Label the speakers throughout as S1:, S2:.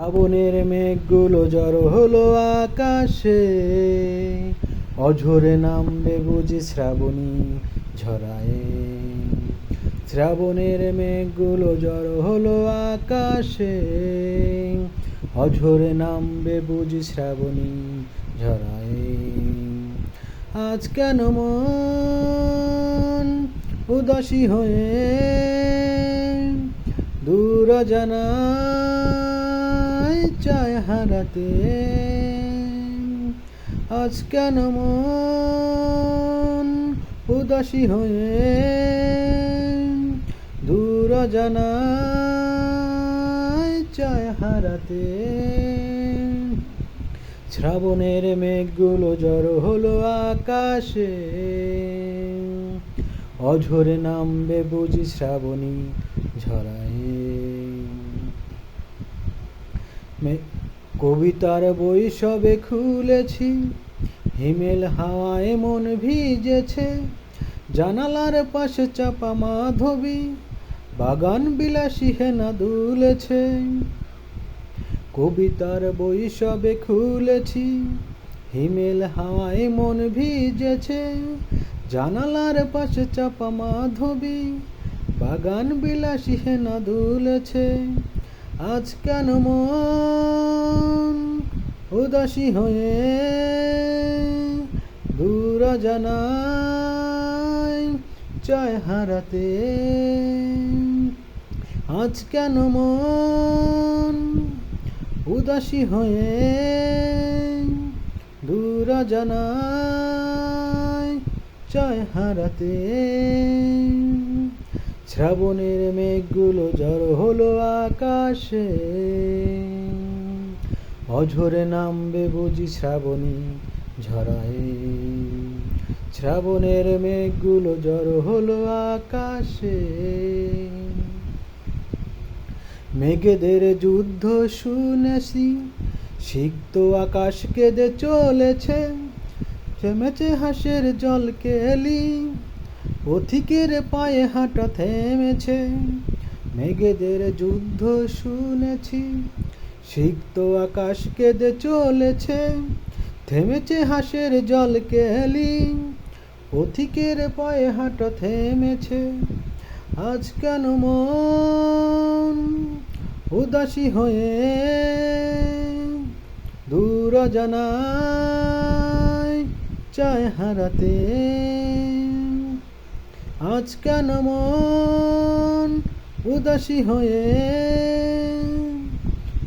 S1: শ্রাবণের মেঘগুলো জড়ো হলো আকাশে। অঝরে নামবে বুঝি শ্রাবণী ঝরায়ে। শ্রাবণের মেঘগুলো জড়ো হলো আকাশে। অঝরে নামবে বুঝি শ্রাবণী ঝরায়ে। আজ কেন মন উদাসী হয়ে? দূর জানাই চায় হারাতে। আজ কেন মন উদাসী হয়ে? দূর জানাই চায় হারাতে। শ্রাবণের মেঘগুলো জড়ো হলো আকাশে। অঝরে নামবে বুঝি শ্রাবণী ঝরায়ে। কবিতার বই সবে খুলেছি। হিমেল হাওয়ায় মন ভিজেছে। জানালার পাশে চাপা মাধবী, বাগান বিলাসী হেনা দুলেছে। কবিতার বই সবে খুলেছি। হিমেল হাওয়ায় মন ভিজেছে। জানালার পাশে চাপা মাধবী, বাগান বিলাসী হেনা দুলেছে। আজ কেন মন উদাসী হয়ে দূর জানাই চায় হারাতে? আজ কেন মন উদাসী হয়ে দূর জানাই চায় হারাতে? শ্রাবণের মেঘগুলো জড়ো হলো আকাশে। অঝরে নামবে বুঝি শ্রাবণী ঝরায়ে। শ্রাবণের মেঘগুলো জড়ো হলো আকাশে। মেঘেদের যুদ্ধ শুনেছি, সিক্ত আকাশ কেঁদে চলেছে। থেমেছে হাসের জল কেলি পথিকের পায়ে হাঁটা থেমেছে, মেঘেদের যুদ্ধ শুনেছি, সিক্ত আকাশ কেঁদে চলেছে, থেমেছে হাসের জল কেলি, পথিকের পায়ে হাঁটা থেমেছে। আজ কেন মন উদাসী হয়ে দূর জানাই চায় হারাতে? আজ কেন মন উদাসী হয়ে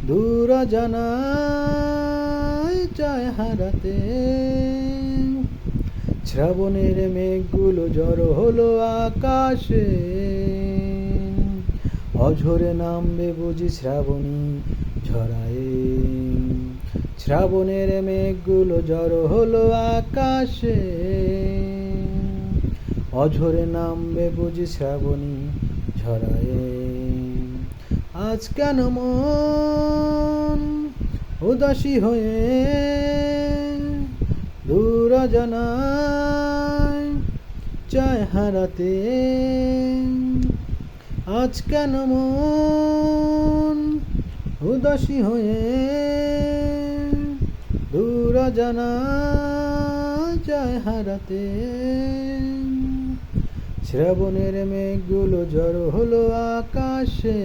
S1: দূর জানাই চায় হারাতে? শ্রাবণের মেঘগুলো জড়ো হলো আকাশে। অঝরে নামবে বুঝি শ্রাবণী ঝরায়ে শ্রাবণের মেঘগুলো জড়ো হলো আকাশে। অঝরে নামবে বুঝি শ্রাবণী ঝরায়ে। আজ কেন মন উদাসী হয়ে দূর জানাই চায় হারাতে? আজ কেন মন উদাসী হয়ে দূর জানাই চায় হারাতে? শ্রাবণের মেঘগুলো জড়ো হলো আকাশে।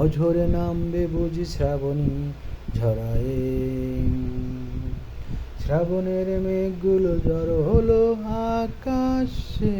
S1: অঝরে নামবে বুঝি শ্রাবণী ঝরায়ে শ্রাবণের মেঘগুলো জড়ো হলো আকাশে।